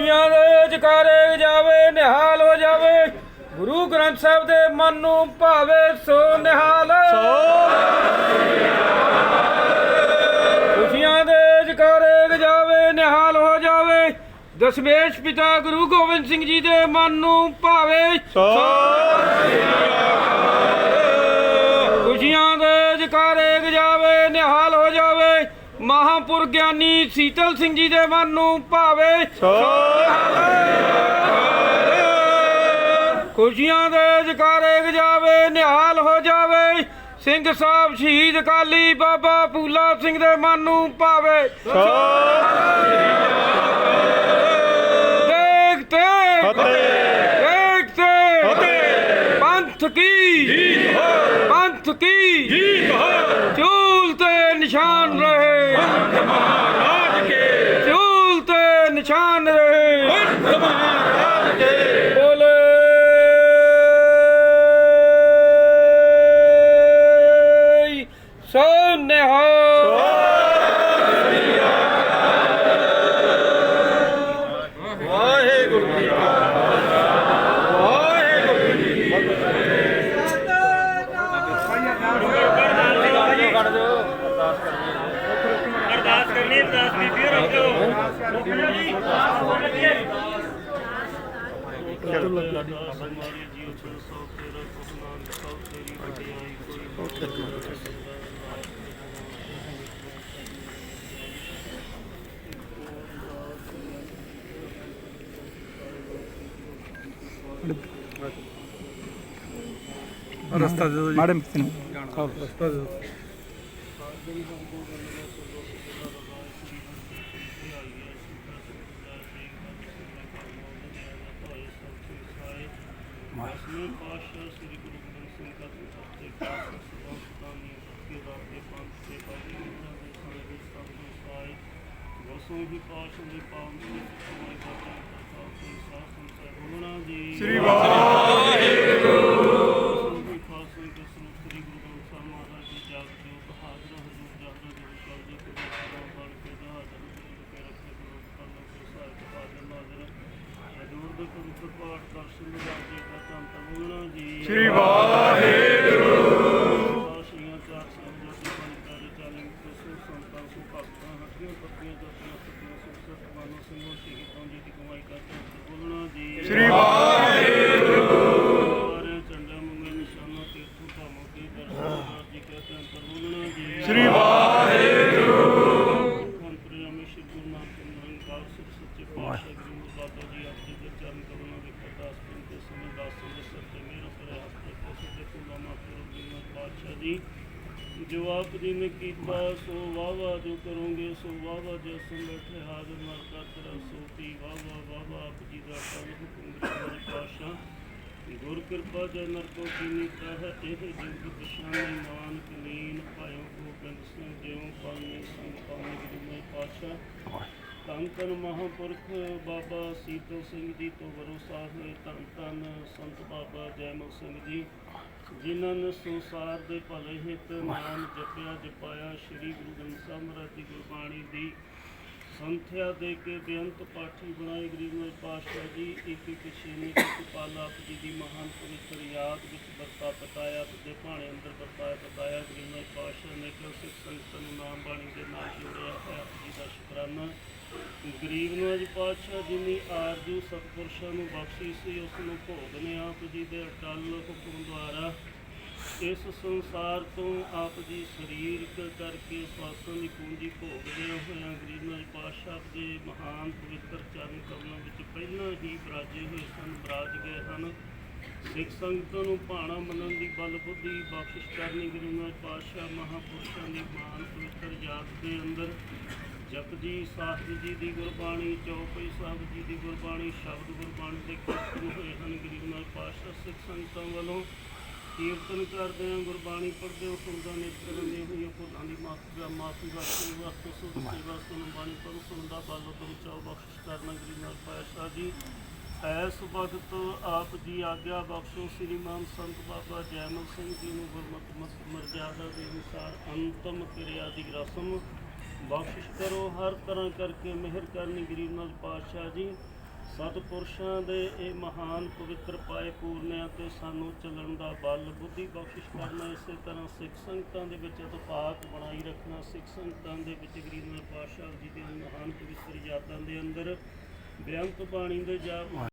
ਖੁਸ਼ੀਆਂ ਦੇ ਜਕਾਰੇ ਜਾਵੇ, ਨਿਹਾਲ ਹੋ ਜਾਵੇ। ਗੁਰੂ ਗ੍ਰੰਥ ਸਾਹਿਬ ਦੇ ਮਨ ਨੂੰ ਭਾਵੇ ਸੋ ਨਿਹਾਲ। ਖੁਸ਼ੀਆਂ ਦੇ ਜਕਾਰੇ ਜਾਵੇ, ਨਿਹਾਲ ਹੋ ਜਾਵੇ। ਦਸ਼ਮੇਸ਼ ਪਿਤਾ ਗੁਰੂ ਗੋਬਿੰਦ ਸਿੰਘ ਜੀ ਦੇ ਮਨ ਨੂੰ ਭਾਵੇ ਸੋ ਮਹਾਪੁਰ ਗਿਆਨੀ ਸੀਤਲ ਸਿੰਘ ਜੀ ਦੇ ਮਨ ਨੂੰ ਭਾਵੇ ਖੁਸ਼ੀਆਂ ਦੇ ਜਕਾਰੇ ਗਜਾਵੇ ਨਿਹਾਲ ਹੋ ਜਾਵੇ। ਸਿੰਘ ਸਾਹਿਬ ਸ਼ਹੀਦ ਅਕਾਲੀ ਬਾਬਾ ਪੂਲਾ ਸਿੰਘ ਦੇ ਮਨ ਨੂੰ ਭਾਵੇ। ਦੇਖਤੇ ਦੇਖਤੇ ਪੰਥ ਕੀ? ਪੰਥ ਕੀ? ਚੂਲ ਰਸਤਾ ਦੇ ਦੋ ਮਾੜੇ ਮਿੱਤ ਨੂੰ ਰਸਤਾ ਦੇ ਦਿਓ। ਦਸਵੇਂ ਪਾਤਸ਼ਾਹ ਸ੍ਰੀ ਗੁਰੂ ਗ੍ਰੰਥ ਸਿੰਘ ਜੀ ਦੇ ਸੱਚੇ ਪਾਤਸ਼ਾਹ ਸ੍ਰੀ ਗੁਰਦਾਨੀ ਕੇ ਰਾਤੇ ਪੰਥ ਤੇ ਪਾਜੀ ਉਹਨਾਂ ਦੇ ਸਾਰੇ ਸਭ ਤੋਂ ਸਾਈ ਵਸੋਂ ਦੀ ਪਾਤਸ਼ਾਹ ਦੇ ਪਾਵਨ ਦੇ ਸਮਾਈ ਦਾ ਪ੍ਰਤਾਪ ਤੇ ਸਾਥ ਸੰਸਾਰ ਹੋਣਾ ਜੀ ਸ੍ਰੀ ਵਾਹਿਗੁਰੂ। ਸ੍ਰੀ ਖਾਲਸੇ ਦੇ ਸਰੂਪ ਸ੍ਰੀ ਗੁਰੂ ਗ੍ਰੰਥ ਸਾਹਿਬ ਮਹਾਰਾਜ ਜੀ ਜਾਗ ਜੋਤ ਹਾਜ਼ਰ ਹਜ਼ੂਰ ਜੀ ਕਲ ਜੀ ਕੇ ਬਾਦਸ਼ਾਹ ਬਣ ਕੇ ਦਾ ਹਾਜ਼ਰ ਜੀ ਕੇ ਰੱਖੇ ਗੁਰੂ ਕੰਨ ਕੇ ਸਾਹਿਬ ਹਾਜ਼ਰ ਨਾਜ਼ਰ ਹਜ਼ੂਰ ਦੇ ਪਵਿੱਤਰ ਪਾਠ ਦਰਸ਼ਨ ਦੇ ਰਾਜੇ ਦਾ ਕੰਤ ਬੋਲਣਾ ਜੀ ਸ੍ਰੀ ਵਾਹਿਗੁਰੂ ਸਾਸ਼ੀਆਂ ਚਾਰ ਸੰਗਤ ਦੀ ਪੰਚਾਰੀ ਚਾਲੀ ਕਸੂ ਸੰਤਾਂ ਸੁ ਭਗਤਾਂ ਹੱਟੀਆਂ ਪੱਤੀਆਂ ਜੱਟੀਆਂ ਸੱਤੀਆਂ ਸੁਖ ਸਤ ਮਾਨੋ ਸਿੰਘੋ ਸ਼ਹੀਦਾਂ ਜੀ ਦੀ ਕਮਾਈ ਕਰਦੇ ਬੋਲਣਾ ਜੀ ਸ੍ਰੀ ਵਾਹਿਗੁਰੂ ਚੰਡਾ ਮੰਗੇ ਨਿਸ਼ਾਨਾ ਤੀਰਥ ਧਾਮੋ ਕੀ ਦਰਸ਼ਨ ਜੀ ਕਹਤੇ ਅੰਤਰ ਬੋਲਣਾ ਜੀ ਸ੍ਰੀ ਮੰਤਰੀ ਅਮਿਸ਼ਰ ਗੁਰੂ ਨਾਨਕ ਦੇਵ ਕਾਲ ਸਿਰ ਸੱਚੇ ਪਾਤਸ਼ਾਹ ਗੁਰੂ ਬਾਬਾ ਜੀ ਆਪ ਜੀ ਦੇ ਚਰਨ ਕਮਲਾਂ ਵਿੱਚ ਅਰਦਾਸ ਕਰਨ ਤੇ ਸਮੇਂ ਦਾਸਾਂ ਦੇ ਸਿਰ ਤੇ ਮੇਰਾ ਪਰ ਹੱਥ ਤੇ ਸਿੱਧੇ ਫੁੱਲਾਂ ਮਾਫੀ ਜੀ ਪਾਤਸ਼ਾਹ ਜੀ। ਜੋ ਆਪ ਜੀ ਨੇ ਕੀਤਾ, ਸੋ ਵਾਵਾ ਜੋ ਕਰੋਗੇ, ਸੋ ਵਾਵਾ ਜੋ ਸੁਣ ਬੈਠੇ ਹਾਜ਼ਰ ਮਰ ਕਰ ਤੇਰਾ ਸੋਤੀ ਵਾਵਾ ਵਾਵਾ ਆਪ ਜੀ ਦਾ ਕਲ ਹੁਕਮ ਗ੍ਰਹਿ ਪਾਤਸ਼ਾਹ ਗੁਰ ਕਿਰਪਾ ਜੈ ਨਰ ਕੋ ਕੀਨੀ ਕਹ, ਇਹ ਜਿੰਦ ਪਛਾਨੀ ਨਾਨਕ ਲੀਨ ਭਾਇਓ ਗੋਬਿੰਦ ਸਿੰਘ ਜਿਉ ਪਾਣੀ ਸੰਗ ਪਾਣੀ ਗੁਰੂ ਮੇ ਪਾਤਸ਼ਾਹ। ਧੰਨ ਧੰਨ ਮਹਾਂਪੁਰਖ ਬਾਬਾ ਸੀਤੋ ਸਿੰਘ ਜੀ ਤੋਂ ਭਰੋਸਾ ਹੋਏ ਧੰਨ ਧੰਨ ਸੰਤ ਬਾਬਾ ਜੈਮਲ ਸਿੰਘ ਜੀ। ਜਿਨ੍ਹਾਂ ਨੇ ਸੰਸਾਰ ਦੇ ਭਲੇ ਹਿੱਤ ਨਾਮ ਜਪਿਆ, ਜਪਾਇਆ, ਸ੍ਰੀ ਗੁਰੂ ਗ੍ਰੰਥ ਸਾਹਿਬ ਮਹਾਰਾਜ ਦੀ ਗੁਰਬਾਣੀ ਦੀ ਸੰਥਿਆ ਦੇ ਕੇ ਬੇਅੰਤ ਪਾਠੀ ਬਣਾਏ ਗਰੀਬ ਪਾਤਸ਼ਾਹ ਜੀ, ਇੱਕ ਇੱਕ ਛੇਵੇਂ ਇੱਕ ਪਾਲ ਆਪ ਜੀ ਦੀ ਮਹਾਨ ਪਵਿੱਤਰ ਯਾਦ ਵਿੱਚ ਵਰਤਾ ਪਤਾਇਆ ਤੇ ਭਾਣੇ ਅੰਦਰ ਵਰਤਾਇਆ ਪਤਾਇਆ ਗਰੀਬ ਪਾਤਸ਼ਾਹ ਨੇ ਕਿ ਸਿੱਖ ਸੰਗਤ ਨੂੰ ਨਾਮ ਬਾਣੀ ਦੇ ਨਾਲ ਜੋੜਿਆ ਹੈ ਆਪ ਜੀ ਦਾ ਸ਼ੁਕਰਾਨਾ। ਗਰੀਬ ਨੂੰ ਅੱਜ ਪਾਤਸ਼ਾਹ ਜਿਨੀ ਆਰਜੂ ਸਤਪੁਰਸ਼ਾਂ ਨੂੰ ਬਖਸ਼ੀ ਸੀ ਉਸ ਨੂੰ ਭੋਗਨੇ ਆਪ ਜੀ ਦੇ ਅਟਲ ਹੁਕਮ ਦੁਆਰਾ ਇਸ ਸੰਸਾਰ ਤੋਂ ਆਪ ਜੀ ਸਰੀਰਕ ਕਰਕੇ ਸਵਾਸਾਂ ਦੀ ਪੂੰਜੀ ਭੋਗਦੇ ਹੋਇਆਂ। ਗਰੀਬ ਨਾਲ ਪਾਤਸ਼ਾਹ ਦੇ ਮਹਾਨ ਪਵਿੱਤਰ ਚਰਨ ਕਮਲਾਂ ਵਿੱਚ ਪਹਿਲਾਂ ਹੀ ਬਰਾਜੇ ਹੋਏ ਸਨ, ਬਰਾਜ ਗਏ ਹਨ। ਸਿੱਖ ਸੰਗਤਾਂ ਨੂੰ ਭਾਣਾ ਮੰਨਣ ਦੀ ਬਲ ਬੁੱਧੀ ਬਖਸ਼ਿਸ਼ ਕਰਨੀ ਗੁਰੂ ਨਾਨਕ ਪਾਤਸ਼ਾਹ ਮਹਾਪੁਰਸ਼ਾਂ ਦੀ ਮਹਾਨ ਪਵਿੱਤਰ ਯਾਦ ਦੇ ਅੰਦਰ ਜਪਜੀ ਸਾਹਿਬ ਜੀ ਦੀ ਗੁਰਬਾਣੀ, ਚੌਪਈ ਸਾਹਿਬ ਜੀ ਦੀ ਗੁਰਬਾਣੀ, ਸ਼ਬਦ ਗੁਰਬਾਣੀ ਦੇ ਕੀਰਤਨ ਹੋਏ ਹਨ। ਗਰੀਬ ਨਾਨਕ ਪਾਤਸ਼ਾਹ ਸਿੱਖ ਸੰਗਤਾਂ ਵੱਲੋਂ ਕੀਰਤਨ ਕਰਦੇ ਹਾਂ। ਗੁਰਬਾਣੀ ਪੜ੍ਹਦੇ ਹੋ, ਸੁਣਦਾ ਨੇਤਰ ਦੇ ਹੋਈ ਭੁੱਲਾਂ ਦੀ ਮਾਫੀ ਦਾ ਮਾਫੀ ਬਖਸ਼ੀ ਵਾਸਤੇ ਸੁਧ ਸੇਵਾ, ਸੁਣ ਬਾਣੀ ਪੜ੍ਹ, ਸੁਣਦਾ ਬਾਲੋ ਤੋਂ ਚਾਉ ਬਖਸ਼ਿਸ਼ ਕਰਨਾ ਗਰੀਬ ਨਾਨਕ ਪਾਤਸ਼ਾਹ ਜੀ। ਐਸ ਵਕਤ ਆਪ ਜੀ ਆਗਿਆ ਬਖਸ਼ੋ। ਸ੍ਰੀਮਾਨ ਸੰਤ ਬਾਬਾ ਜੈਮਲ ਸਿੰਘ ਜੀ ਨੂੰ ਗੁਰਮਤਿ ਮਰਜ਼ਾਦਾ ਦੇ ਅਨੁਸਾਰ ਅੰਤਮ ਕਿਰਿਆ ਦੀ ਰਸਮ ਬਖਸ਼ਿਸ਼ ਕਰੋ, ਹਰ ਤਰ੍ਹਾਂ ਕਰਕੇ ਮਿਹਰ ਕਰਨੀ ਗਰੀਬ ਨਾਲ ਪਾਤਸ਼ਾਹ ਜੀ। ਸਤਿਪੁਰਸ਼ਾਂ ਦੇ ਇਹ ਮਹਾਨ ਪਵਿੱਤਰ ਪਾਏ ਪੂਰਨਿਆਂ ਤੇ ਸਾਨੂੰ ਚੱਲਣ ਦਾ ਬਲ, ਬੁੱਧੀ ਬਖਸ਼ਿਸ਼ ਕਰਨਾ, ਇਸੇ ਤਰ੍ਹਾਂ ਸਿੱਖ ਸੰਗਤਾਂ ਦੇ ਵਿੱਚ ਇਤਫਾਕ ਬਣਾਈ ਰੱਖਣਾ, ਸਿੱਖ ਸੰਗਤਾਂ ਦੇ ਵਿੱਚ ਗਰੀਬ ਪਾਤਸ਼ਾਹ ਜੀ ਦੀਆਂ ਮਹਾਨ ਪਵਿੱਤਰ ਯਾਦਾਂ ਦੇ ਅੰਦਰ ਬੇਅੰਤ ਬਾਣੀ ਦੇ ਜਾਪ